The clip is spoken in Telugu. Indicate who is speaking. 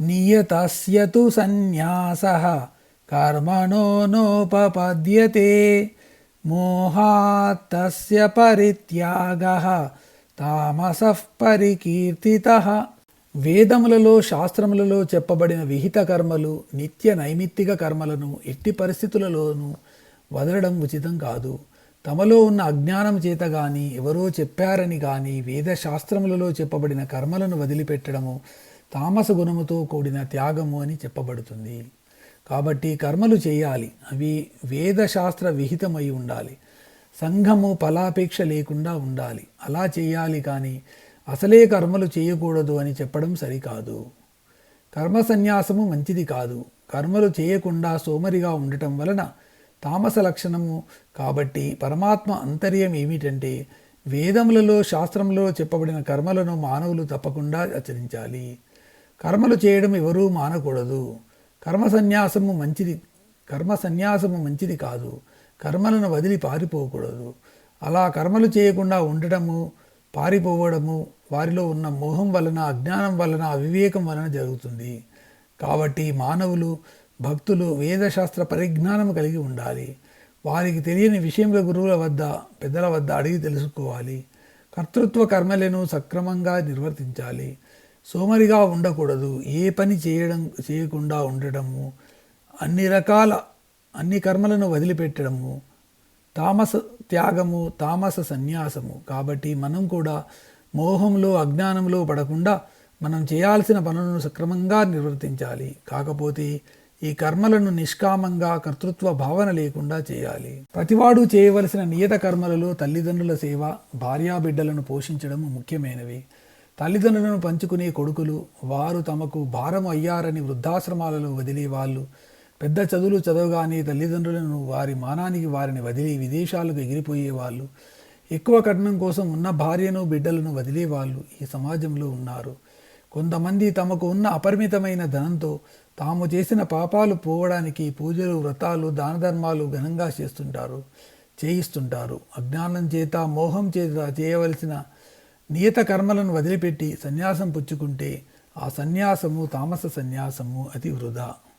Speaker 1: నియతస్య తు కర్మణో నోపపద్యతే మోహాత్తస్య పరిత్యాగ తామస పరికీర్తిత వేదములలో శాస్త్రములలో చెప్పబడిన విహిత కర్మలు నిత్య నైమిత్తిక కర్మలను ఎట్టి పరిస్థితులలోనూ వదలడం ఉచితం కాదు. తమలో ఉన్న అజ్ఞానం చేత గాని ఎవరో చెప్పారని గాని వేదశాస్త్రములలో చెప్పబడిన కర్మలను వదిలిపెట్టడము తామస గుణముతో కూడిన త్యాగము అని చెప్పబడుతుంది. కాబట్టి కర్మలు చేయాలి. అవి వేదశాస్త్ర విహితమై ఉండాలి. సంఘము ఫలాపేక్ష లేకుండా ఉండాలి. అలా చేయాలి కానీ అసలే కర్మలు చేయకూడదు అని చెప్పడం సరికాదు. కర్మ సన్యాసము మంచిది కాదు. కర్మలు చేయకుండా సోమరిగా ఉండటం వలన తామస లక్షణము కాబట్టి పరమాత్మ అంతర్యం ఏమిటంటే వేదములలో శాస్త్రంలో చెప్పబడిన కర్మలను మానవులు తప్పకుండా ఆచరించాలి. కర్మలు చేయడం ఎవరూ మానకూడదు. కర్మ సన్యాసము మంచిది కర్మ సన్యాసము మంచిది కాదు. కర్మలను వదిలి పారిపోకూడదు. అలా కర్మలు చేయకుండా ఉండటము పారిపోవడము వారిలో ఉన్న మోహం వలన అజ్ఞానం వలన అవివేకం వలన జరుగుతుంది. కాబట్టి మానవులు భక్తులు వేదశాస్త్ర పరిజ్ఞానం కలిగి ఉండాలి. వారికి తెలియని విషయంలో గురువుల వద్ద పెద్దల వద్ద అడిగి తెలుసుకోవాలి. కర్తృత్వ కర్మలను సక్రమంగా నిర్వర్తించాలి. సోమరిగా ఉండకూడదు. ఏ పని చేయడం చేయకుండా ఉండటము అన్ని రకాల అన్ని కర్మలను వదిలిపెట్టడము తామస త్యాగము తామస సన్యాసము. కాబట్టి మనం కూడా మోహంలో అజ్ఞానంలో పడకుండా మనం చేయాల్సిన పనులను సక్రమంగా నిర్వర్తించాలి. కాకపోతే ఈ కర్మలను నిష్కామంగా కర్తృత్వ భావన లేకుండా చేయాలి. ప్రతివాడు చేయవలసిన నియత కర్మలలో తల్లిదండ్రుల సేవ భార్యాబిడ్డలను పోషించడం ముఖ్యమైనవి. తల్లిదండ్రులను పంచుకునే కొడుకులు వారు తమకు భారం అయ్యారని వృద్ధాశ్రమాలలో వదిలే వాళ్ళు పెద్ద చదువులు చదవగానే తల్లిదండ్రులను వారి మానానికి వారిని వదిలి విదేశాలకు ఎగిరిపోయే వాళ్ళు ఎక్కువ కట్నం కోసం ఉన్న భార్యను బిడ్డలను వదిలేవాళ్ళు ఈ సమాజంలో ఉన్నారు. కొంతమంది తమకు ఉన్న అపరిమితమైన ధనంతో తాము చేసిన పాపాలు పోవడానికి పూజలు వ్రతాలు దాన ధర్మాలు ఘనంగా చేస్తుంటారు చేయిస్తుంటారు. అజ్ఞానం చేత మోహం చేత చేయవలసిన నియత కర్మలను వదిలిపెట్టి సన్యాసం పుచ్చుకుంటే ఆ సన్యాసము తామస సన్యాసము అతి వృధా.